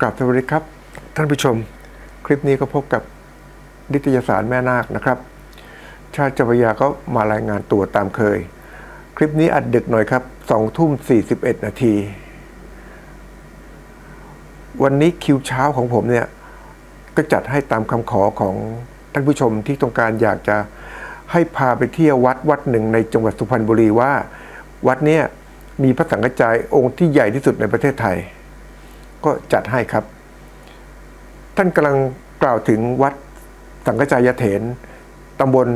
กราบสวัสดีครับ ท่านผู้ชม คลิปนี้ก็พบกับนิตยสารแม่นาคนะครับ ชาติเจาพยาก็มารายงานตัวตามเคย คลิปนี้อัดดึกหน่อยครับสองทุ่มสี่สิบเอ็ดนาที วันนี้คิวเช้าของผมเนี่ย ก็จัดให้ตามคำขอของท่านผู้ชมที่ต้องการอยากจะให้พาไปเที่ยววัดวัดหนึ่งในจังหวัดสุพรรณบุรีว่า วัดเนี่ยมีพระสังฆจายองค์ที่ใหญ่ที่สุดในประเทศไทย ก็จัดให้ครับ ท่านกำลังกล่าวถึงวัดสังฆจายเถนตำบล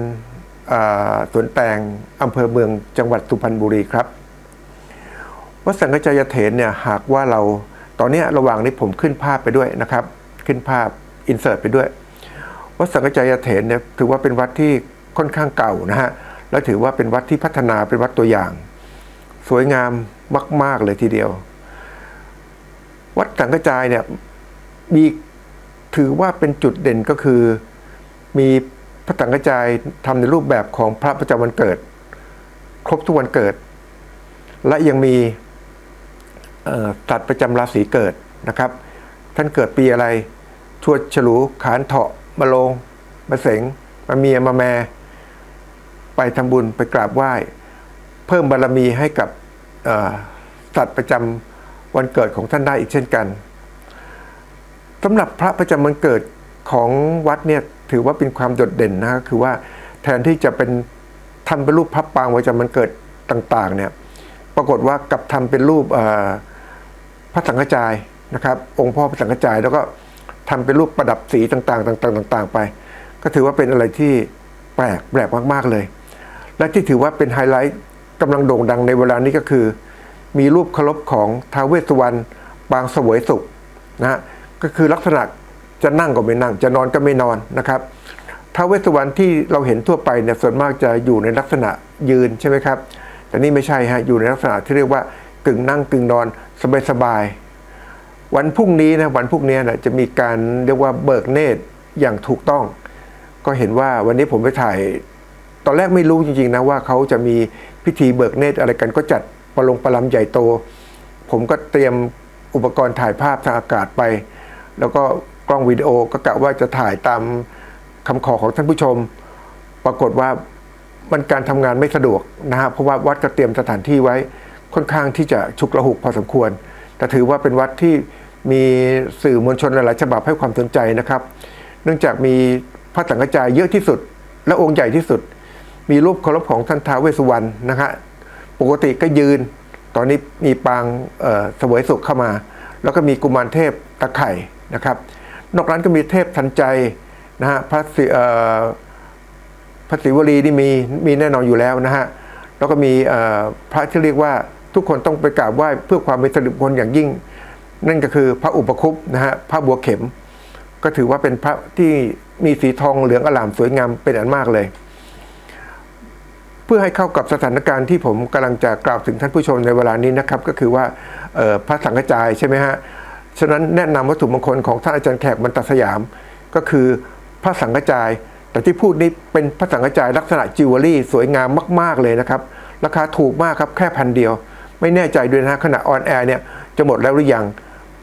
สวนแตงอำเภอเมืองจังหวัดสุพรรณบุรีครับ วัดสังฆจายเถนเนี่ยหากว่าเราตอนนี้ระหว่างนี้ผมขึ้นภาพไปด้วยนะครับ ขึ้นภาพอินเสิร์ตไปด้วย วัดสังฆจายเถนเนี่ยถือว่าเป็นวัดที่ค่อนข้างเก่านะฮะและถือว่าเป็นวัดที่พัฒนาเป็นวัดตัวอย่าง สวยงามมาก ๆ เลยทีเดียว วัดสังฆจายเนี่ยมีถือว่าเป็นจุดเด่นก็คือ มีพระสังฆจายทำในรูปแบบของพระประจำวันเกิด ครบทุกวันเกิด และยังมีสัตว์ประจำราศีเกิดนะครับ ท่านเกิดปีอะไร ชวดฉลูขานเถาะมะโรงมะเสงมะเมียมะแม่ไปทำบุญไปกราบไหว้ เพิ่มบารมีให้กับสัตว์ประจำ วันเกิดของท่านได้อีกเช่นกันสำหรับพระประจำวันเกิดของวัดเนี่ยถือว่าเป็นความโดดเด่นนะคือว่าแทนที่จะเป็นทำเป็นรูปพระปางประจำวันเกิดต่างๆเนี่ยปรากฏว่ากลับทำเป็นรูปพระสังฆจายนะครับ องค์พ่อพระสังฆจายแล้วก็ทำเป็นรูปประดับสีต่างๆ ต่างๆต่างๆ ไป ก็ถือว่าเป็นอะไรที่แปลกแปลกมากๆเลย และที่ถือว่าเป็นไฮไลท์กำลังโด่งดังในเวลานี้ก็คือ มีรูปเคารพของท้าวเวสสุวรรณปางสวยสุขนะฮะก็คือลักษณะจะนั่งก็ไม่นั่ง จะนอนก็ไม่นอนนะครับท้าวเวสสุวรรณที่เราเห็นทั่วไปเนี่ยส่วนมากจะอยู่ในลักษณะยืนใช่ไหมครับ แต่นี่ไม่ใช่ฮะอยู่ในลักษณะที่เรียกว่ากึ่งนั่งกึ่งนอนสบายๆวันพรุ่งนี้นะวันพรุ่งนี้นะจะมีการเรียกว่าเบิกเนตรอย่างถูกต้อง ก็เห็นว่าวันนี้ผมไปถ่าย ตอนแรกไม่รู้จริงๆนะว่าเขาจะมีพิธีเบิกเนตรอะไรกันก็จัด ประลงประลำใหญ่โต ผมก็เตรียมอุปกรณ์ถ่ายภาพทางอากาศไป แล้วก็กล้องวิดีโอก็กะว่าจะถ่ายตามคำขอของท่านผู้ชม ปรากฏว่ามันการทำงานไม่สะดวกนะฮะเพราะว่าวัดก็เตรียมสถานที่ไว้ค่อนข้างที่จะฉุกระหุกพอสมควร แต่ถือว่าเป็นวัดที่มีสื่อมวลชนหลายๆฉบับให้ความสนใจนะครับ เนื่องจากมีพระสังฆจายเยอะที่สุด และองค์ใหญ่ที่สุด มีรูปเคารพของท่านท้าวเวสสุวรรณนะฮะ ปกติก็ยืน ตอนนี้มีปางเสวยสุขเข้ามา แล้วก็มีกุมารเทพตะไข่นะครับ นอกนั้นก็มีเทพทันใจนะฮะพระศิพระศิวลีนี่มีมีแน่นอนอยู่แล้วนะฮะแล้วก็มีพระที่เรียกว่าทุกคนต้องไปกราบไหว้เพื่อความเป็นสิริมงคลอย่างยิ่ง นั่นก็คือพระอุปคุปนะฮะพระบัวเข็ม ก็ถือว่าเป็นพระที่มีสีทองเหลืองอลามสวยงามเป็นอันมากเลย เพื่อให้เข้ากับสถานการณ์ที่ผมกำลังจะกล่าวถึงท่านผู้ชมในเวลานี้นะครับ ก็คือว่าพระสังฆจายใช่ไหมฮะฉะนั้นแนะนำวัตถุมงคลของท่านอาจารย์แขกบรรตสยาม ก็คือพระสังฆจาย แต่ที่พูดนี้เป็นพระสังฆจายลักษณะจิวเวลรี่สวยงามมาก ๆเลยนะครับ ราคาถูกมากครับแค่พันเดียว ไม่แน่ใจด้วยนะฮะขณะออนแอร์เนี่ยจะหมดแล้วหรือยัง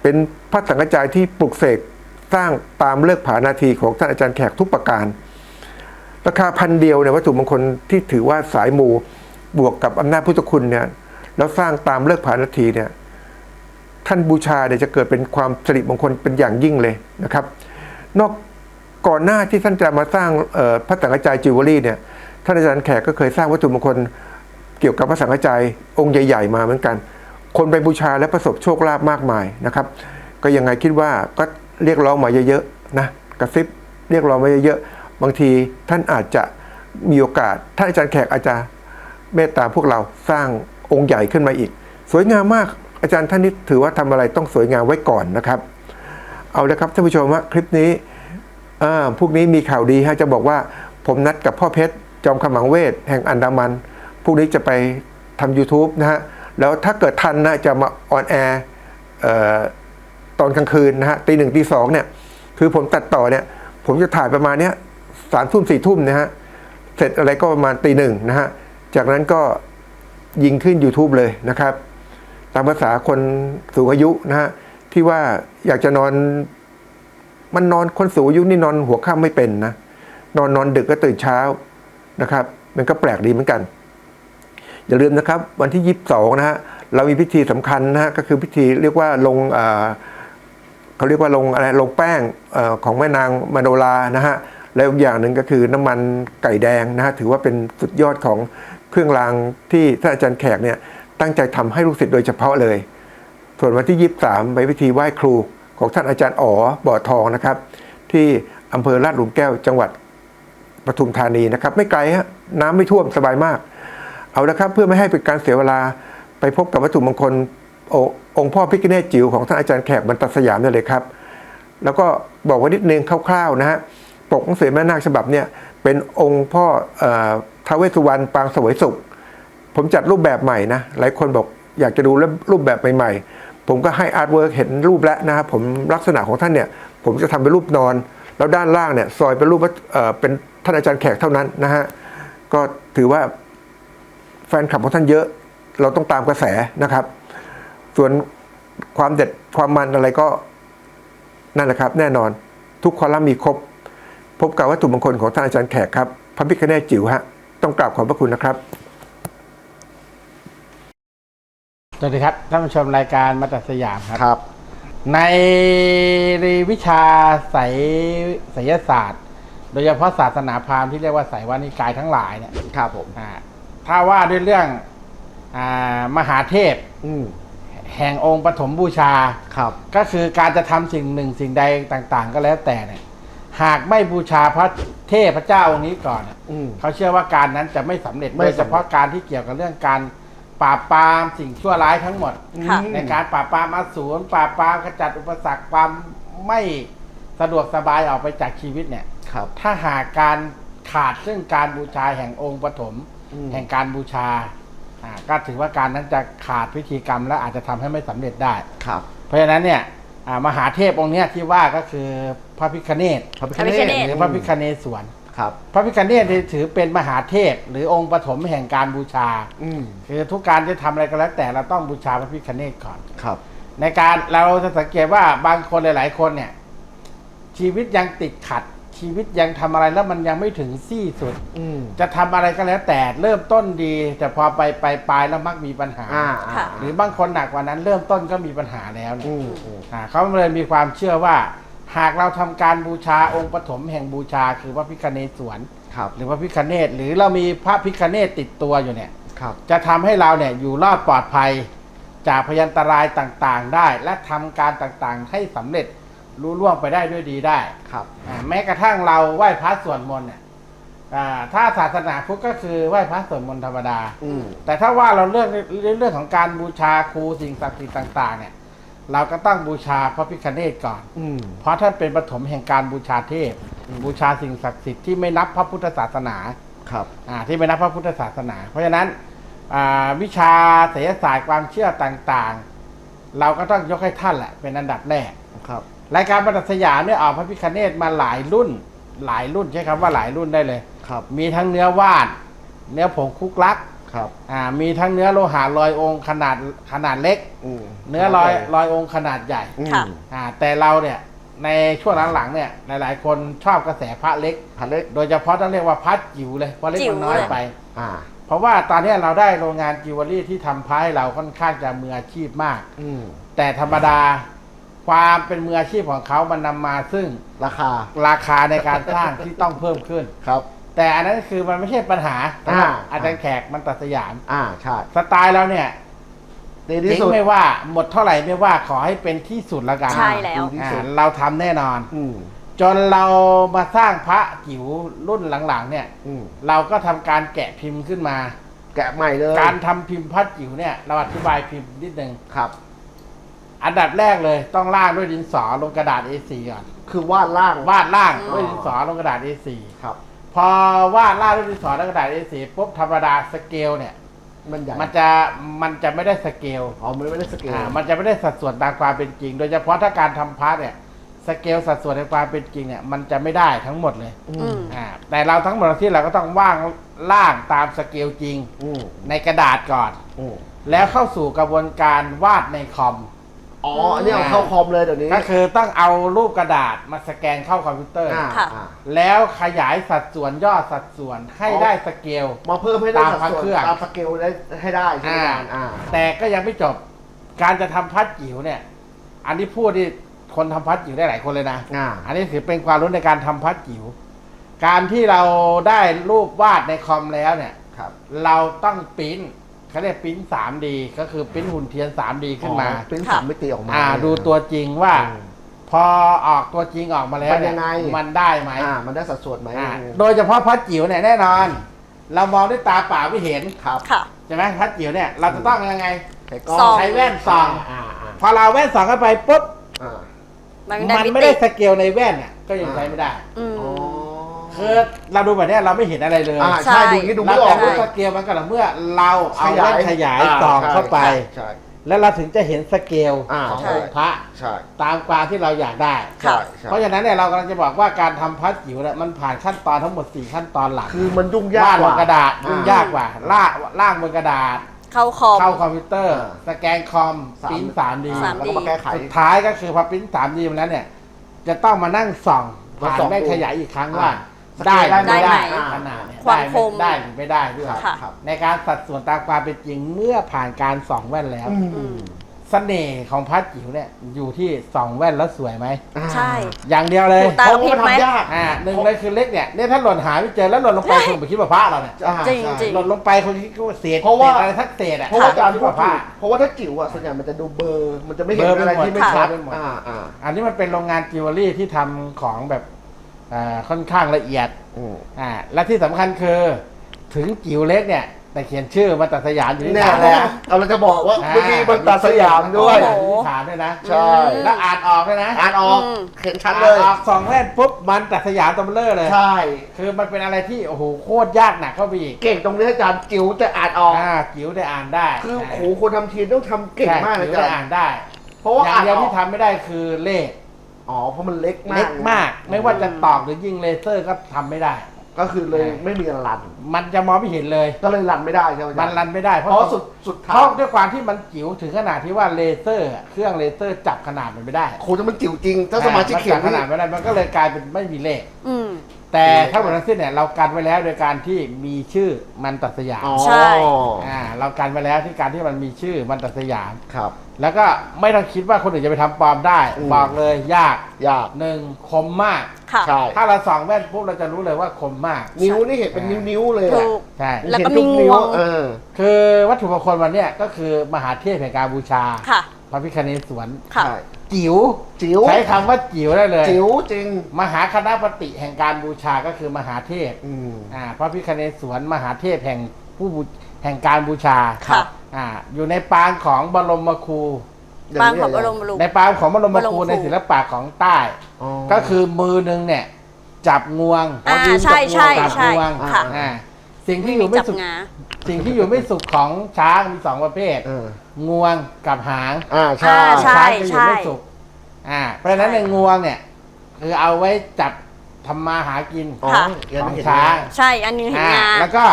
เป็นพระสังฆจายที่ปลุกเสกสร้างตามเลิกผานาทีของท่านอาจารย์แขกทุกประการ ราคาพันเดียวเนี่ยวัตถุมงคลที่ถือว่าสายมูบวกกับอำนาจพุทธคุณเนี่ยแล้วสร้างตามเลิกผานาทีเนี่ยท่านบูชาเนี่ยจะเกิดเป็นความสิริมงคลเป็นอย่างยิ่งเลยนะครับ นอกก่อนหน้าที่ท่านจะมาสร้างพระสังฆจายจิวเวลรี่เนี่ยท่านอาจารย์แขกก็เคยสร้างวัตถุมงคลเกี่ยวกับพระสังฆจายองค์ใหญ่ ๆ มาเหมือนกัน คนไปบูชาและประสบโชคลาภมากมายนะครับ ก็ยังไงคิดว่าก็เรียกร้องมาเยอะๆนะกระซิบเรียกร้องมาเยอะๆ บางทีท่านอาจจะมีโอกาสท่านอาจารย์แขกอาจจะเมตตาพวกเราสร้างองค์ใหญ่ขึ้นมาอีก สวยงามมากอาจารย์ท่านนี้ถือว่าทำอะไรต้องสวยงามไว้ก่อนนะครับ เอาละครับท่านผู้ชมฮะคลิปนี้พวกนี้มีข่าวดีฮะจะบอกว่าผมนัดกับพ่อเพชรจอมขมังเวทแห่งอันดามันพวกนี้จะไปทำ YouTube นะฮะ แล้วถ้าเกิดทันนะจะมาออนแอร์ตอนกลางคืนนะฮะตีหนึ่งตีสองเนี่ย คือผมตัดต่อเนี่ย ผมจะถ่ายประมาณเนี้ย สามทุ่มสี่ทุ่มนะฮะ เสร็จอะไรก็ประมาณตีหนึ่งนะฮะ จากนั้นก็ยิงขึ้น YouTube เลยนะครับ ตามภาษาคนสูงอายุนะฮะ ที่ว่าอยากจะนอน มันนอนคนสูงอายุนี่นอนหัวค่ำไม่เป็นนะ นอนนอนดึกก็ตื่นเช้านะครับ มันก็แปลกดีเหมือนกัน อย่าลืมนะครับ วันที่ 22 นะฮะ เรามีพิธีสำคัญนะฮะ ก็คือพิธีเรียกว่าลงเขาเรียกว่าลงอะไรลงแป้งอของแม่นางมโนรานะฮะ แล้วอีกอย่างหนึ่งก็คือน้ำมันไก่แดงนะฮะถือว่าเป็นสุดยอดของเครื่องรางที่ท่านอาจารย์แขกเนี่ยตั้งใจทำให้ลูกศิษย์โดยเฉพาะเลย ส่วนวันที่ 23ไปพิธีไหว้ครูของท่านอาจารย์อ๋อบ่อทองนะครับ ที่อำเภอลาดหลุมแก้วจังหวัดปทุมธานีนะครับ ไม่ไกลฮะน้ำไม่ท่วมสบายมาก เอาละครับเพื่อไม่ให้เป็นการเสียเวลาไปพบกับวัตถุมงคลอองค์พ่อพิฆเนศจิ๋วของท่านอาจารย์แขกบรรตัดสยามได้เลยครับ แล้วก็บอกไว้นิดนึงคร่าวๆนะฮะ ปกหนังสือแม่นาคฉบับเนี่ยเป็นองค์พ่อออท้าวเวสสุวรรณปางสวยสุข ผมจัดรูปแบบใหม่นะ หลายคนบอกอยากจะดูรูปแบบใหม่ๆ ผมก็ให้อาร์ตเวิร์กเห็นรูปแล้วนะครับผมลักษณะของท่านเนี่ยผมจะทำเป็นรูปนอน แล้วด้านล่างเนี่ยซอยเป็นรูปว่าเเป็นท่านอาจารย์แขกเท่านั้นนะฮะก็ถือว่าแฟนคลับของท่านเยอะ เราต้องตามกระแสนะครับ ส่วนความเด็ดความมันอะไรก็นั่นแหละครับ แน่นอนทุกคอลัมน์มีครบ พบกับวัตถุมงคลของท่านอาจารย์แขกครับพระพิฆเนศจิ๋วฮะต้องกราบขอบพระคุณนะครับสวัสดีครับท่านผู้ชมรายการมาตัดสยามครับ ครับ ในวิชาไสยไสยศาสตร์ โดยเฉพาะศาสนาพราหมณ์ที่เรียกว่าไสยวานิกายทั้งหลายเนี่ยครับผมอ่าถ้าว่าด้วยเรื่องอามหาเทพอืมแห่งองค์ปฐมบูชาครับ ก็คือการจะทำสิ่งหนึ่งสิ่งใดต่าง ๆ ก็แล้วแต่เนี่ย หากไม่บูชาพระเทพเจ้าองค์นี้ก่อนเนี่ยอืม เขาเชื่อว่าการนั้นจะไม่สำเร็จไม่โดสำเร็จยเฉพาะการที่เกี่ยวกับเรื่องการปราบปรามสิ่งชั่วร้ายทั้งหมด ค่ะในการปราบปรามอสูรปราบปรามขจัดอุปสรรคความไม่สะดวกสบายออกไปจากชีวิตเนี่ย ครับ ถ้าหากการขาดซึ่งการบูชาแห่งองค์ปฐมอืม แห่งการบูชาอ่าก็ถือว่าการนั้นจะขาดพิธีกรรมและอาจจะทำให้ไม่สำเร็จได้ ครับ เพราะฉะนั้นเนี่ย อ่ามหาเทพองค์เนี้ยที่ว่าก็คือพระพิคเนตพระพิพระพิฆเนศหรือพระพิคเนศวรครับ พระพิคเนตถือเป็นมหาเทพ หรือองค์ปฐมแห่งการบูชาอืมคือทุกการจะทำอะไรก็แล้วแต่เราต้องบูชาพระพิคเนตก่อน ครับ ในการเราจะสังเกตว่าบางคนหลาย ๆ คนเนี่ย ชีวิตยังติดขัด ชีวิตยังทำอะไรแล้วมันยังไม่ถึงที่สุด อืมจะทำอะไรก็แล้วแต่เริ่มต้นดี แต่พอไปไปปลายแล้วมักมีปัญหาอ่าค่ะ หรือบางคนหนักกว่านั้นเริ่มต้นก็มีปัญหาแล้วเนี่ย อืมอืม อ่าเขาเลยมีความเชื่อว่า หากเราทำการบูชาองค์ปฐมแห่งบูชาคือพระพิคเนศวรครับ หรือพระพิคเนตหรือเรามีพระพิคเนตติดตัวอยู่เนี่ย ครับ จะทำให้เราเนี่ยอยู่รอดปลอดภัย จากพยันตรายต่างๆได้ และทำการต่างๆให้สำเร็จ รู้ล่วงไปได้ด้วยดีได้ครับอ่าแม้กระทั่งเราไหว้พระสวดมนต์เนี่ยอ่าถ้าศาสนาพุทธก็คือไหว้พระสวดมนต์ธรรมดา อืมแต่ถ้าว่าเราเรื่องเรื่องของการบูชาครูสิ่งศักดิ์สิทธิ์ต่าง ๆ เนี่ย เราก็ต้องบูชาพระพิฆเนศก่อน อืม เพราะท่านเป็นปฐมแห่งการบูชาเทพ บูชาสิ่งศักดิ์สิทธิ์ที่ไม่นับพระพุทธศาสนาครับ อ่าที่ไม่นับพระพุทธศาสนา เพราะฉะนั้นอ่าวิชาไสยศาสตร์ความเชื่อต่างๆ เราก็ต้องยกให้ท่านแหละเป็นอันดับแรก ครับ รายการประดับสยามเนี่ยออกพระพิคเนตมาหลายรุ่น หลายรุ่นใช้คำว่าหลายรุ่นได้เลย ครับมีทั้งเนื้อวาด เนื้อผงคุกลักครับอ่ามีทั้งเนื้อโลหะลอยองค์ขนาดขนาดเล็กอืมเนื้อลอยลอยองค์ขนาดใหญ่อืมค่ะ อ่าแต่เราเนี่ยในช่วงหลังๆเนี่ยหลาย ๆ คนชอบกระแสพระเล็ก พันเล็กโดยเฉพาะต้องเรียกว่าพระจิ๋วเลยเพราะเล็กจิ๋วมันน้อยเลย ไป อ่า เพราะว่าตอนเนี้ยเราได้โรงงานจิวเวลรี่ที่ทำพระให้เราค่อนข้างจะมืออาชีพมาก อืมแต่ธรรมดา ความเป็นมืออาชีพของเขามันนำมาซึ่งราคาราคาในการสร้างที่ต้องเพิ่มขึ้น ครับ แต่อันนั้นคือมันไม่ใช่ปัญหาอ่า อาจารย์แขกมันตัดสยาม อ่าใช่สไตล์เราเนี่ยดีที่ทิ้งสุดไม่ว่าหมดเท่าไหร่ไม่ว่าขอให้เป็นที่สุดละกันใช่แล้วดีที่อ่าสุดเราทำแน่นอน อืมจนเรามาสร้างพระจิ๋วรุ่นหลังๆ เนี่ย อืมเราก็ทำการแกะพิมพ์ขึ้นมา แกะใหม่เลยการทำพิมพ์พระจิ๋วเนี่ย เราอธิบายพิมพ์นิดนึง ครับ อันดับแรกเลยต้องล่างด้วยดินสอลงกระดาษ A4 ก่อนคือวาดล่างวาดล่างอืมด้วยดินสอลงกระดาษ A4 ครับ พอวาดล่างด้วยดินสอลงกระดาษ A4 ปุ๊บธรรมดาสเกลเนี่ย มันใหญ่มันจะมันจะไม่ได้สเกลอ๋อมันไม่ได้สเกลอ่ามันจะไม่ได้สัดส่วนตามความเป็นจริง โดยเฉพาะถ้าการทำพาร์ทเนี่ยสเกลสัดส่วนในความเป็นจริงเนี่ยมันจะไม่ได้ทั้งหมดเลยอือืมมอ่าแต่เราทั้งหมดที่เราก็ต้องว่างล่างตามสเกลจริง อืมในกระดาษก่อน อืมแล้วเข้าสู่กระบวนการวาดในคอม อ๋ออันนี้เอาเข้าคอมเลยเดี๋ยวนี้ก็คือต้องเอารูปกระดาษมาสแกนเข้าคอมพิวเตอร์อ่าค่ะ อ่าแล้วขยายสัดส่วนย่อสัดส่วนให้อ๋อได้สเกล มาเพิ่มให้ได้ตามสัดพระส่วนเครื่องตามสเกลได้ให้ได้ใช่ไหมอ่าอาจารย์อ่า แต่ก็ยังไม่จบการจะทำพัดจิ๋วเนี่ย อันนี้พูดที่คนทำพัดจิ๋วได้หลายคนเลยนะอ่าอันนี้ถือเป็นความรู้ในการทำพัดจิ๋วการที่เราได้รูปวาดในคอมแล้วเนี่ย ครับ เราต้องปริ้น เขาเรียกปริ้น 3D ก็คือปริ้นหุ่นเทียน 3D ขึ้นมา อ๋อเป็นค่ะสามมิติออกมา อ่าดูตัวจริงว่า อืมพอออกตัวจริงออกมาแล้วมันเนี่ยังไง มันได้ไหมอ่า มันได้สัดส่วนไหมอ่าโดยเฉพาะพัดจิ๋วเนี่ยแน่นอน เรามองด้วยตาเปล่าไม่เห็นครับค่ะ ใช่ไหมพัดจิ๋วเนี่ยเราจะต้องยังไงใช้กล้องส่อง ใช้แว่นส่องอ่าอ่าพอเราแว่นส่องเข้าไปปุ๊บอ่า มันมันได้ไม่มิได้ติสเกลในแว่นเนี่ยก็ยังใช้ไม่ได้ อืม อ๋อ คือเราดูแบบเนี้ยเราไม่เห็นอะไรเลยอ่าใช่ ใช่ดูอย่างนี้ดูเราไม่ออจะกเลรู้ย สเกลมันก็ต่อเมื่อเราเอาแว่นขยายส่องเข้าไป ใช่ใช่แล้วเราถึงจะเห็นสเกลอ่าของใช่องค์พระใช่ตามความที่เราอยากได้ ใช่ใช่เพราะฉะนั้นเนี่ยเรากำลังจะบอกว่าการทำพัดจิ๋วเนี่ยมันผ่านขั้นตอนทั้งหมด 4 ขั้นตอนหลักคือมันยุ่งยากวาดกบว่านกระดาษยุ่งยากกว่าล่าล่างบนกระดาษ เข้าคอม เข้าคอมพิวเตอร์อ่าสแกนคอมสาม ปริ้นสามดีสามแล้วก็มาแก้ไข สุดท้ายก็คือพอปริ้นสามดีมาแล้วเนี่ย จะต้องมานั่งส่องมาผ่านส่องแว่นดูขยายอีกครั้งว่า อ่า ได้สเกลไม่ได้ได้ไหมขนาดเนี่ยความได้คมได้หรือไม่ได้ด้วยครับค่ะ ครับ ในการสัดส่วนตามความเป็นจริงเมื่อผ่านการส่องแว่นแล้วอืมเสน่ห์ของพัดจิ๋วเนี่ยอยู่ที่ส่องแว่นแล้วสวยไหมใช่ อย่างเดียวเลยถูกตาเพราะว่ามันทำยากอ่าหนึ่งเลยคือเล็กเนี่ยเนี่ยถ้าหล่นหาไม่เจอแล้วหล่นลงไปคุณไปคิดว่าพระเราเนี่ยอ่าจริงใช่ จริง หล่นลงไปคนคิดว่าเศษเพราะว่า ศษอะไรทักเศษอะเพราะว่าการคิดพูดว่าพถูระกเพราะว่าถ้าจิ๋วอะส่วนใหญ่มันจะดูเบลอร์ มันจะไม่เห็นเบลอไปอะไรหมดที่ไม่ชัดเบลอไปหมดอ่าอ่า อันนี้มันเป็นโรงงานจิวเวลรี่ที่ทำของแบบ อ่าค่อนข้างละเอียดอืม อ่าและที่สำคัญคือ ถึงจิ๋วเล็กเนี่ย แต่เขียนชื่อมาตัดสยามอยู่ที่แน่ฐานแหด้วยละนะเราจะบอกว่าอ่าเมื่อกี้มันตาสยามด้วย โอ้โหที่ฐานด้วยนะใช่ แล้วอ่านออกด้วยนะอ่านออกอืม เห็นชัดอ่านเลยออกสองแว่นปุ๊บมันตัดสยามตำเลอร์เลย ใช่ คือมันเป็นอะไรที่โอ้โหโคตรยากหนักเข้าไปอีกเก่งตรงนี้อาจารย์จิ๋วแต่อ่านออก อ่าจิ๋วได้อ่านได้คือนะโหคนทำทีมต้องทำเก่งมากนะจิ๋วอาจาได้รอ่านย์ได้เพราะว่าอย่าอ่างนเดียวออที่กทำไม่ได้คือเลข อ๋อเพราะมันเล็กมากเล็กมาก ไม่ว่าจะตอกหรือยิงเลเซอร์ก็ทำไม่ได้ ก็คือเลยอ่าไม่มีรัน มันจะมองไม่เห็นเลย ก็เลยรันไม่ได้ใช่ไหมอามัจานรย์รันไม่ได้เพเพราะราะสุดสุดเพท้ายราะด้วยความที่มันจิ๋วถึงขนาดที่ว่าเลเซอร์อะเครื่องเลเซอร์จับขนาดมันไม่ได้โหแต่มันจิ๋วจริง ถ้าสมาชิกอ่เขียนจับขนาดไม่ได้มันก็เลยกลายเป็นไม่มีเลข อืม แต่ทั้งหมดทั้งสิ้นเนี่ยเรากันไว้แล้วโดยการที่มีชื่อมันตัดสยามอ๋อใช่ อ่าเรากันไว้แล้วที่การที่มันมีชื่อมันตัดสยาม ครับ แล้วก็ไม่ต้องคิดว่าคนอื่นจะไปทำปลอมได้ อืม บอกเลยยากยากหนึ่งคมมาก ค่ะ ใช่ถ้าเราส่องแว่นปุ๊บเราจะรู้เลยว่าคมมาก นิ้วนี่เห็นเป็นนิ้วนิ้วๆเลยอะถูก ใช่ แล้วก็เห็นทุมีงวงเออ คือวัตถุมงคลวันเนี้ยก็คือมหาเทพแห่งการบูชา ค่ะ พระพิคเนศวรค่ะ ใช่จิ๋วจิ๋วใช้คำว่าจิ๋วได้เลย จิ๋วจริง มหาคณะปฏิแห่งการบูชาก็คือมหาเทพอืม อ่าพระพิคเนศวรมหาเทพแห่งผู้บูแห่งการบูชาค่ะ อ่าอยู่ในปางของบรมครูปางของบรมรูปในปางของบรมบรมคครูรูในศิลปะของใต้อ๋อก็คือมือหนึงเนี่ย จับงวงอ่ายืนใช่ใช่จับใช่งวงค่ะอ่าสิ่งที่อยู่ไม่จับสุขงาสิ่งที่อยู่ไม่สุขของช้างมีสองประเภทเอองวงกับหางอ่าใช่อ่าใช่ช้างจะอยู่ไม่สุขอ่าเพราะฉะนั้นในงวงเนี่ยคือเอาไว้จับ ทำมาหากินอ๋อค่ะเห็นของเห็นช้างใช่อันนี้เห็นอ่างา แล้วก็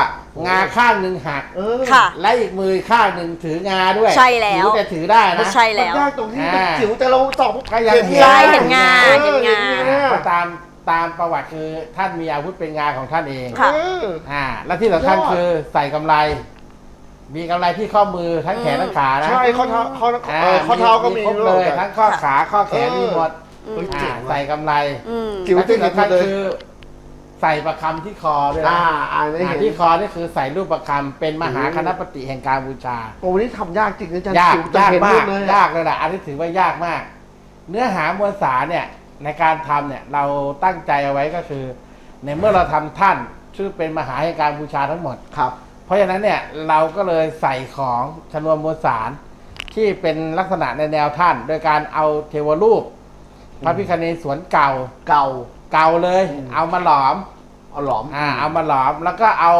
งาข้างหนึ่งหักเออค่ะ และอีกมือข้างหนึ่งถืองาด้วยใช่แล้ว ถือแต่ถือได้นะ ใช่แล้ว มันยากตรงที่อ่ามันจิ๋วแต่เราสองก็ยังใช่เห็นงาออเห็นงา ก็ตามตามประวัติคือท่านมีอาวุธเป็นงาของท่านเองค่ะ เออ อ่าและที่สำคัญยอด คือใส่กำไร มีกำไรที่ข้อมือทั้งแขนทั้งขานะใช่ข้อเท้าข้ออ่าเออข้อเท้าก็มีครบเลยทั้งข้อขาข้อแขนเออมีหมดอืม เฮ้ยอ่าเจ๋งว่ะ ใส่กำไรอืม จิ๋วและที่สำคัญเลยคือใส่ประคำที่คอด้วยนะอ่าอ่าได้อ่าเห็นที่คอนี่คือใส่รูปประคำเป็นมหาคณะปฏิแห่งการบูชา โอ้วันนี้ทำยากจริงนะอาจารย์ยากจิ๋วจะยากเห็นมาหมกดเลยยากเลยแหละอันนี้ถือว่ายากมาก เนื้อหามวลสารเนี่ยในการทำเนี่ยเราตั้งใจเอาไว้ก็คือ ในเมื่อเราทำท่านชื่อเป็นมหาแห่งการบูชาทั้งหมด ครับ เพราะฉะนั้นเนี่ยเราก็เลยใส่ของชนวนมวลสารที่เป็นลักษณะในแนวท่าน โดยการเอาเทวรูป พระพิคเนศวรเก่าเก่า เก่าเลย อืม เอามาหลอมเอาหลอมอ่าเอามาหลอมแล้วก็เอา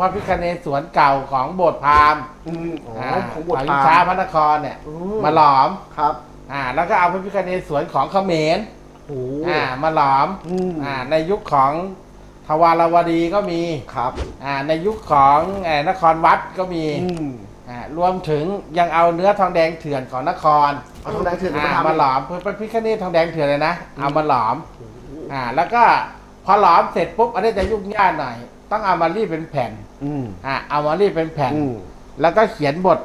พระพิคเนศวรเก่าของโบสถ์พราหมณ์อืมอ๋ออ่าของบทของพอินราทราหมณ์พระนครเนี่ยอืมาหลอมครับอ่าแล้วก็เอาพระพิคเนศวรของเขมรโอ้อ่ามาหลอมอืมอ่าในยุคของทวารวดีก็มีครับอ่าในยุคของเอ่อนครวัดก็มีอืมอ่ารวมถึงยังเอาเนื้อทองแดงเถื่อนของนคร เอาทองแดงเถื่อนมาอ่าทำมาหลอมเพื่อเป็นพิคเนตทองแดงเถื่อนเลยนะเอามาหลอม อ่า แล้วก็พอหลอมเสร็จปุ๊บอันนี้จะยุ่งยากหน่อย ต้องเอามารีดเป็นแผ่น อืมอ่าเอามารีดเป็นแผ่น อืมแล้วก็เขียนบท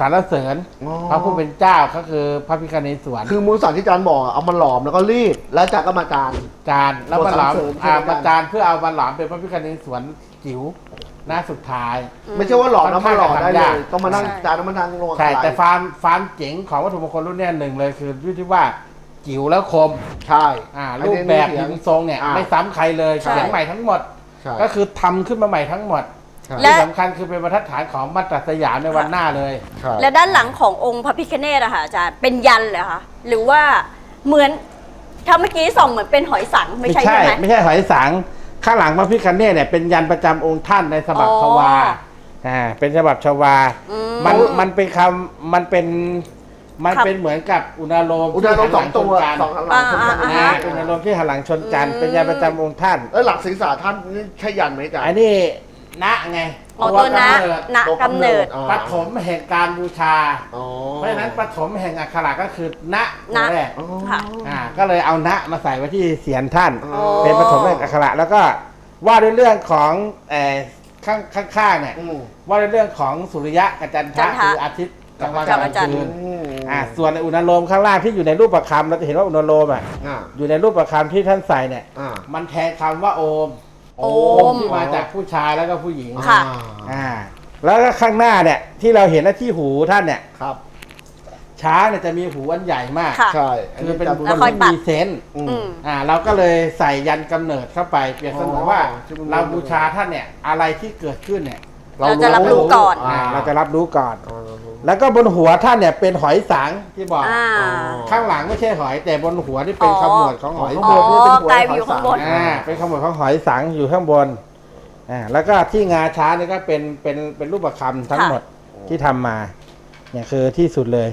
สรรเสริญอ๋อพระผู้เป็นเจ้าก็คือพระพิคเนศวรคือมูลสารที่อาจารย์บอกอะเอามาหลอมแล้วก็รีดแล้วอาจารย์ก็มาจาน จานแล้วมาหลอมบทสรรเสริญอ่าใช่ไหมมาจานเพื่อเอามาหลอมเป็นพระพิคเนศวร จิ๋วหน้าสุดท้าย ไม่ใช่ว่าหลอมแล้วมาหลอมได้เลยค่อนข้างจะทำยากต้องมานั่งใช่จานแล้วมานั่งลงใช่อะไรแต่ฟาร์มฟาร์มเจ๋งของวัตถุมงคลรุ่นเนี้ยหนึ่งเลยคืออยู่ที่ว่าจิ๋วแล้วคมใช่อ่าอันรูนี้ปแบบเถีหิยงนทรงเนี่ยอ่าไม่ซ้ำใครเลยใช่เขียนใหม่ทั้งหมดใช่ก็คือทำขึ้นมาใหม่ทั้งหมดใช่และที่สำคัญคือเป็นบรรทัดฐานของมัตตสยามในวันหน้าเลยใช่และด้านหลังขององค์พระพิฆเนศอะค่ะอาจารย์เป็นยันเหรอคะหรือว่าเหมือนถ้าเมื่อกี้ส่องเหมือนเป็นหอยสังไม่ใช่ใช่ไหมไม่ใช่หอยสัง ข้างหลังพระพิคเนตเนี่ยเป็นยันประจำองค์ท่านในฉบับอ๋อชวาอ่าเป็นฉบับชวา อืมมันมันเป็นคำมันเป็นมันครับเป็นเหมือนกับอุณาโลมอุณหภูมิสองตัวที่หันหลัสองอันหลังชนกันอ่าอ่าอุณาโลมที่หันหลังชนกันอืมเป็นยันประจำองค์ท่าน แล้วหลักศีรษะท่านนี่ใช่ยันไหมอาจารย์อันนี้ณไง อ๋อตัวนะกำเดณกำเนิด อ่าปฐมแห่งการบูชา อ๋อเพราะฉะนั้นปฐมแห่งอักขระก็คือณณตัวแรกอ๋อ ค่ะ อ่าก็เลยเอาณมาใส่ไว้ที่เสียนท่าน อ๋อ เป็นปฐมแห่งอักขระแล้วก็ว่าด้วยเรื่องของเอ่อข้างข้างๆเนี่ย อืมว่าด้วยเรื่องของสุริยะกับจันทจัระนทระคืออาทิตย์กลางวันกักับบกอาลางจารย์คืนอืมอ่าส่วนอุณโลมข้างล่างที่อยู่ในรูปประคำเราจะเห็นว่าอุณโลมอะอ่าอยู่ในรูปประคำที่ท่านใส่เนี่ย อ่ามันแทนคำว่าโอม โอม ที่มาจากผู้ชายแล้วก็ผู้หญิงค่ะ อ่า แล้วก็ข้างหน้าเนี่ย ที่เราเห็นหน้าที่หูท่านเนี่ย ครับ ช้างเนี่ยจะมีหูอันใหญ่มากค่ะ ใช่คือเป็นจารย์บุบุคญคลค่อยที่ตัดมีเซนส์อือืมมอ่า เราก็เลยใส่ยันกำเนิดเข้าไปเปรียบเสมือนว่า อ๋อที่มันเราบูชาท่านเนี่ย อะไรที่เกิดขึ้นเนี่ย เราจะรับรู้ก่อน อ่า เราจะรับรู้ก่อนอ่า แล้วก็บนหัวท่านเนี่ยเป็นหอยสังที่บอก อ่าอ๋อข้างหลังไม่ใช่หอย แต่บนหัวนี่เป็นอ๋อขมวดของหอยข้างอ๋บอนนี่เป็นหัวกลายไปอยู่ข้างบน อ่าเป็นขมวดของหอยสังอยู่ข้างบนอ่าแล้วก็ที่งาช้างนี่ก็เป็นเป็นเป็นรูปประคำทั้งหมดที่ทำมาเนี่ยคือที่สุดเลย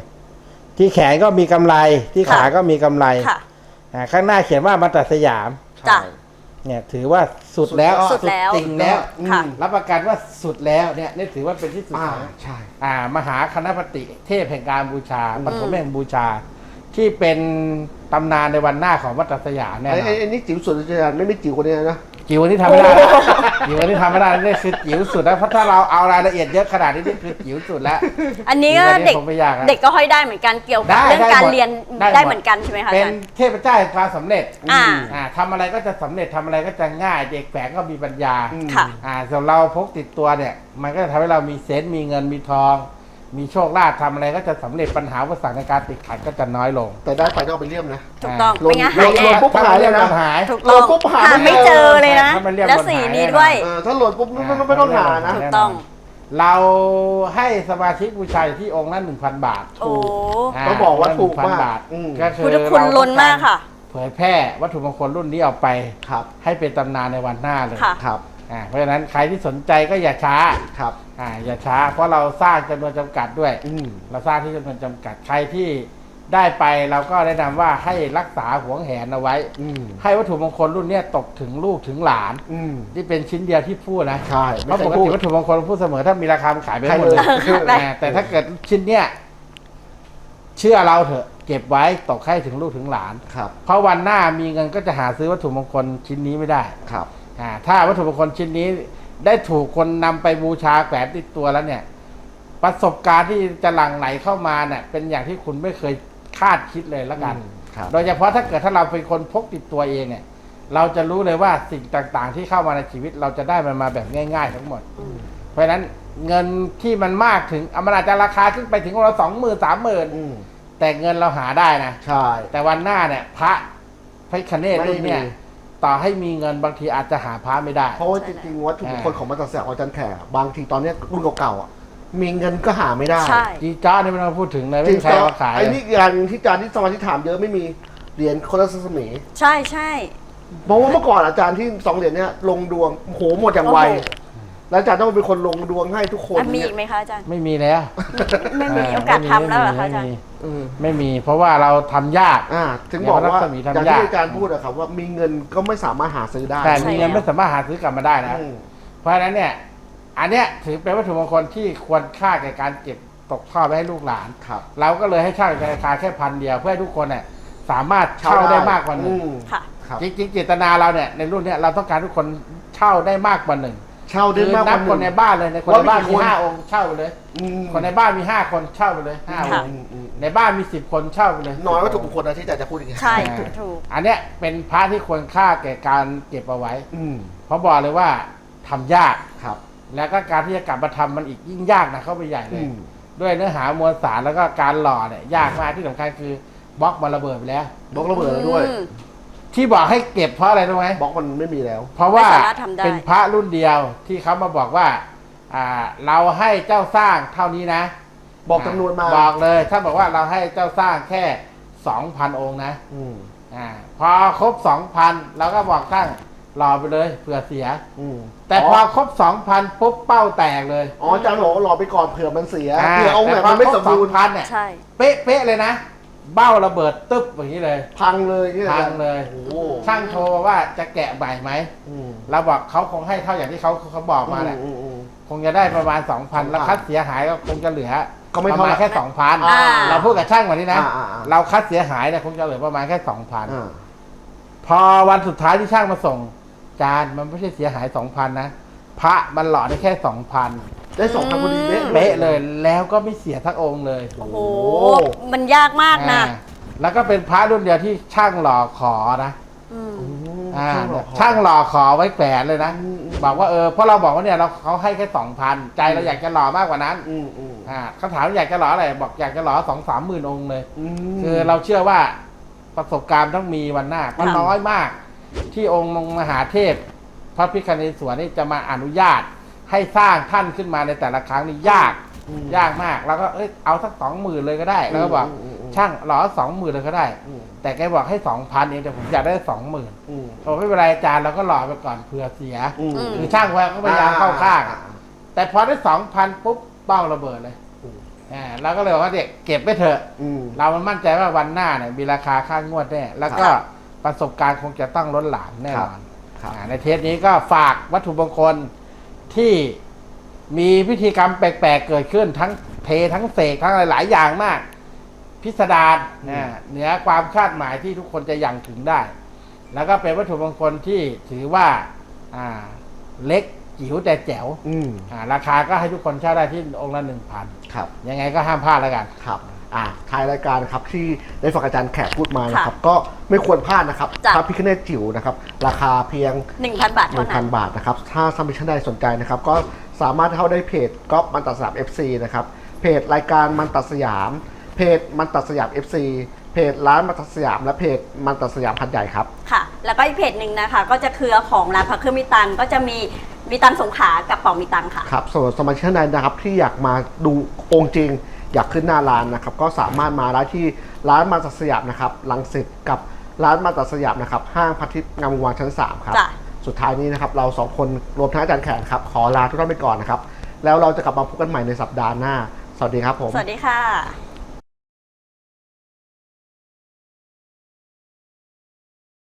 ที่แขนก็มีกำไรที่ขาค่ะ ก็มีกำไรค่ะ อ่าข้างหน้าเขียนว่ามัตตสยามจ้ะ เนี่ยถือว่าสุดแล้วสุดแล้วจริงแล้วค่ะรับประกันว่าสุดแล้วเนี่ยนี่ถือว่าเป็นที่สุดอ่าของ ใช่ อ่ามหาคณะปฏิเทพแห่งการบูชาอืมปฐมแห่งบูชา ที่เป็นตำนานในวันหน้าของวัดตสยามแน่ไอ้นอไอ้นไอ้นี่จิ๋วสุดอาจารย์ไม่มีจิ๋วคนนี้นะ จิ๋วที่ทำไม่ได้จิ๋วที่ทำไม่ได้นี่คือจิ๋วสุดแล้วเพราะถ้าเราเอารายละเอียดเยอะขนาดนี้นี่คือจิ๋วสุดแล้ว อันนี้ก็อันนี้เด็กคงไม่ยากอะเด็กก็ห้อยได้เหมือนกันเกี่ยวกับได้เรื่องได้การหมดเรียนได้หมดได้เหมือนกันใช่ไหมคะอาเป็นจารย์ เทพเจ้าแห่งความสำเร็จอ่า อ่าทำอะไรก็จะสำเร็จทำอะไรก็จะง่าย เด็กแฝงก็มีปัญญาอืมค่ะ อ่าส่วนเราพกติดตัวเนี่ย มันก็จะทำให้เรามีเซนต์มีเงินมีทอง มีโชคลาภทำอะไรก็จะสำเร็จปัญหาอุปสรรคในการติดขัดก็จะน้อยลงแต่ได้ไปต้องเอาไปเลี่ยมนะ ถูกต้องลงไม่งั้นลหางยลแน่งปุ๊บหายเลยนะ หาย ถูกต้องโหลดปุ๊บหาหาไม่ไม่เจเจออ เลยนะ ถ้ามันเรียกแล้วบนสีหายนี้แน่นอนด้วย เออถ้าโหลดปุ๊บไม่ไม่ไม่ต้องหานะ ถูกต้อง เราให้สมาชิกบูชาอยู่ที่องค์ละหนึ่งพันบาทโอ้าต้องบอกว่าถูก1,000มากบาทอืม ก็คือพุทธคุณล้นมากค่ะ เผยแพร่วัตถุมงคลรุ่นนี้ออกไป ครับให้เป็นตำนานในวันหน้าเลย ค่ะ ครับ อ่าเพราะฉะนั้นใครที่สนใจก็อย่าช้าครับอ่าอย่าช้า เพราะเราสร้างจำนวนจำกัดด้วย อืมเราสร้างที่จำนวนจำกัดใครที่ได้ไปเราก็แนะนำว่าให้รักษาหวงแหนเอาไว้ อืมให้วัตถุมงคลรุ่นเนี้ยตกถึงลูกถึงหลาน อืมที่เป็นชิ้นเดียวที่พูดนะใช่เพไม่ราะเคปยกพูติด วัตถุมงคลพูดเสมอถ้ามีราคามันขายไปใครหมดเลยเลยอ่าแต่ถ้าเกิดชิ้นเนี้ยเชื่อเราเถอะเก็บไว้ตกให้ถึงลูกถึงหลาน ครับเพราะวันหน้ามีเงินก็จะหาซื้อวัตถุมงคลชิ้นนี้ไม่ได้ ครับอ่า ถ้าวัตถุมงคลชิ้นนี้ได้ถูกคนนำไปบูชาแฝงติดตัวแล้วเนี่ย ประสบการณ์ที่จะหลั่งไหลเข้ามาเนี่ยเป็นอย่างที่คุณไม่เคยคาดคิดเลยละกันครับโดยเฉพาะถ้าเกิดถ้าเราเป็นคนพกติดตัวเองเนี่ย เราจะรู้เลยว่าสิ่งต่างๆ ที่เข้ามาในชีวิตเราจะได้มันมาแบบง่าย ๆ ทั้งหมด เพราะฉะนั้นเงินที่มันมากถึงอะมันอาจจะราคาขึ้นไปถึงเราสองหมื่นสามหมื่นอืมแต่เงินเราหาได้นะใช่แต่วันหน้าเนี่ย พระพระคเนศไม่รุ่นเนี่ยมี ต่อให้มีเงินบางทีอาจจะหาพระไม่ได้ เพราะว่าจริงๆวัตถุมงคลของมัตตสยามอาจารย์แขกบางทีตอนเนี้ยรุ่นเก่าๆอะมีเงินก็หาไม่ได้ใช่ จีจ้านี่ไม่ต้องพูดถึงเลยจไม่ริงมีใครๆเอามาขายไอ้นี่อย่างที่อาจารย์ที่สมาธิถามเยอะไม่มีเหรียญคนละสมีใช่ใช่ เพราะว่าเมื่อก่อนอาจารย์ที่สองเหรียญเนี้ยลงดวงโอ้โหหมดอย่างไวโอ้โห แล้วอาจารย์ต้องเป็นคนลงดวงให้ทุกคนอะมีเนี่ยอีกไหมคะอาจารย์ ไม่มีแล้วไม่มีโอกาสทำแล้วเหรอคะอาจารย์ ไม่มี อืมไม่มี เพราะว่าเราทำยาก อ่า ถึงบอกว่าอย่างรัศมีอทำย่างยากที่อาจารย์พูดอะครับว่ามีเงินก็ไม่สามารถหาซื้อได้ แต่ใช่มีเงินแล้วไม่สามารถหาซื้อกลับมาได้นะ อืม เพราะฉะนั้นเนี่ย อันเนี้ยถือเป็นวัตถุมงคลที่ควรค่าแก่การเก็บตกทอดไว้ให้ลูกหลาน ครับเราก็เลยให้เช่าในราคาแค่พันเดียวเพื่อให้ทุกคนเนี่ยสามารถเช่าได้มากกว่าหนึ่งอืมค่ะ ครับ จริงๆเจตนาเราเนี่ยในรุ่นเนี้ยเราต้องการทุกคนเช่าได้มากกว่าหนึ่ง เช่าได้คือมากกนัว่าบหคนในนึ่ง บ้านเลยในคนในบ้านว่ามีกี่มีคน ห้าองค์เช่าไปเลย อืมคนในบ้านมีห้าคนเช่าไปเลยห้าอค่ะ งค์อืมอืมในบ้านมีสิบคนเช่าไปเลยน้อยวัตถุมงคลนะที่จะจะพูดอย่างนี้ใช่อ่าถูก อันเนี้ยเป็นพระที่ควรค่าแก่การเก็บเอาไว้ อืมเพราะบอกเลยว่าทำยาก ครับแล้วก็การที่จะกลับมาทำมันอีกยิ่งยากนะเข้าไปใหญ่เลอืย มด้วยด้วยเนื้อหามวลสารแล้วก็การหล่อเนี่ยยากมากที่สำคัญคือบล็อกมันระเบิดไปแล้ว บล็อกระเบิดแล้วด้วย อืม ที่บอกให้เก็บเพราะอะไรรู้ไหมบล็อกมันไม่มีแล้ว เพราะว่าไม่สามารถทำได้ เป็นพระรุ่นเดียวที่เขามาบอกว่าอ่า เราให้เจ้าสร้างเท่านี้นะบอกจำนวนมาบอกเลยถ้าบอกว่าเราให้เจ้าสร้างแค่สองพันองค์นะอืมอ่าพอครบสองพันเราก็บอกช่างรอไปเลยเผื่อเสีย อืมแต่พอครบสองพันปุ๊บเป้าแตกเลยอ๋ออาจารย์บอกว่ารอไปก่อนเผื่อมันเสียอ่าเผื่อเอาแบบมันไม่สมบูรณ์ พันเนี่ยใช่ เป๊ะเป๊ะเลยนะ เบ้าระเบิดตึ๊บอย่างนี้เลยพังเลยนี่พังเลยโอ้โหช่างโทรมาว่าจะแกะใหม่ไหมอืมเราบอกเขาคงให้เท่าอย่างที่เขาเขาบอกมาแหละอืมอืม คงจะได้ประมาณ 2,000 แล้วคัดเสียหายก็คงจะเหลือก็ไม่ประเท่ามาณไหร่แค่2,000อ่าเราพูดกับช่างวันนี้นะ อ่าอ่าอ่า เราคัดเสียหายเนี่ยคงจะเหลือประมาณแค่อ่า2,000พอวันสุดท้ายที่ช่างมาส่ง จานมันไม่ใช่เสียหาย2,000นะพระมันหล่อได้แค่2,000 ได้สองพันพอดีเป๊ะเป๊ะเลยแล้วก็ไม่เสียทักองค์เลย โอ้โห มันยากมากนะอ่าแล้วก็เป็นพระรุ่นเดียวที่ช่างหล่อขอนะอืมอืมอ่าช่างหล่อช่างหล่อขอไว้แขวนเลยนะอืมอืมบอกว่าเออเพราะเราบอกว่าเนี่ยเราเขาให้แค่สองพันใจเราอยากจะหล่อมากกว่านั้นอืมอืมอ่าเขาถามว่าอยากจะหล่ออะไรบอกอยากจะหล่อสองสามหมื่นองค์เลยมคือเราเชื่อว่าประสบการณ์ต้องมีวันหน้ามันค่ะน้อยมาก ที่องค์มหาเทพ พระพิคเนศวรนี่จะมาอนุญาต ให้สร้างท่านขึ้นมาในแต่ละครั้งนี่ยากอืมยากมาก แล้วก็เอ้ยเอาสักสองหมื่นเลยก็ได้ แล้วก็บอกอืมอืมอืมช่างหล่อสองหมื่นเลยก็ได้อืมแต่แกบอกให้สองพันเองแต่ผมอยากได้สองหมื่นอืมโอ้ไม่เป็นไรอาจารย์เราก็หล่อไปก่อนเผื่อเสียอืมอืมคือช่างแววก็พยายามเข้าข้างแต่พอได้สองพันปุ๊บเป้าระเบิดเลยอืมอ่าเราก็เลยบอกว่าเด็กเก็บไปเถอะอืมเรามันมั่นใจว่าวันหน้าเนี่ยมีราคาค่างวดแน่แล้วก็ประสบการณ์คงจะต้องล้นหลามแน่นอนครับอ่าในเทปนี้ก็ฝากวัตถุมงคล ที่มีพิธีกรรมแปลกๆเกิดขึ้นทั้งเททั้งเสกทั้งหลายๆอย่างมาก พิสดารนะเหนือความคาดหมายที่ทุกคนจะยังถึงได้ แล้วก็เป็นวัตถุมงคลที่ถือว่าอ่าเล็กจิ๋วแต่แจ๋วอืมอ่าราคาก็ให้ทุกคนเช่าได้ที่องค์ละหนึ่งพันครับ ยังไงก็ห้ามพลาดแล้วกัน ครับ อ่าท้ายรายการนะครับที่ได้ฟังอาจารย์แขกพูดมานะครับค่ะก็ไม่ควรพลาดนะครับจ้ะ พระพิคเนตจิ๋วนะครับราคาเพียงหนึ่งพันบาทหเท่านึ่งนั้พันนบาทนะครับ ถ้าท่านผู้ชมใดสนใจนะครับ ก็สามารถเข้าได้เพจก๊อฟมันตัดสยาม FC นะครับ เพจรายการมันตัดสยาม เพจมันตัดสยาม FC เพจร้านมันตัดสยาม และเพจมันตัดสยามพันใหญ่ครับ ค่ะ แล้วก็อีกเพจหนึ่งนะคะ ก็จะเครือของร้านพระเครื่องมีตังก็จะมีมีตังสงขลากับเป่ามีตังค่ะ ครับส่วนสมาชิกท่านใดนะครับที่อยากมาดูองค์จริง อยากขึ้นหน้าร้านนะครับ ก็สามารถมาได้ที่ร้านมาตัดสยามนะครับลังสิตกับร้านมาตัดสยามนะครับ ห้างพัทิพย์งามวงศ์วานชั้น 3 ครับ จ้ะ สุดท้ายนี้นะครับ เราสองคนรวมทั้งอาจารย์แขกครับ ขอลาทุกท่านไปก่อนนะครับ แล้วเราจะกลับมาพบกันใหม่ในสัปดาห์หน้า สวัสดีครับผม สวัสดีค่ะ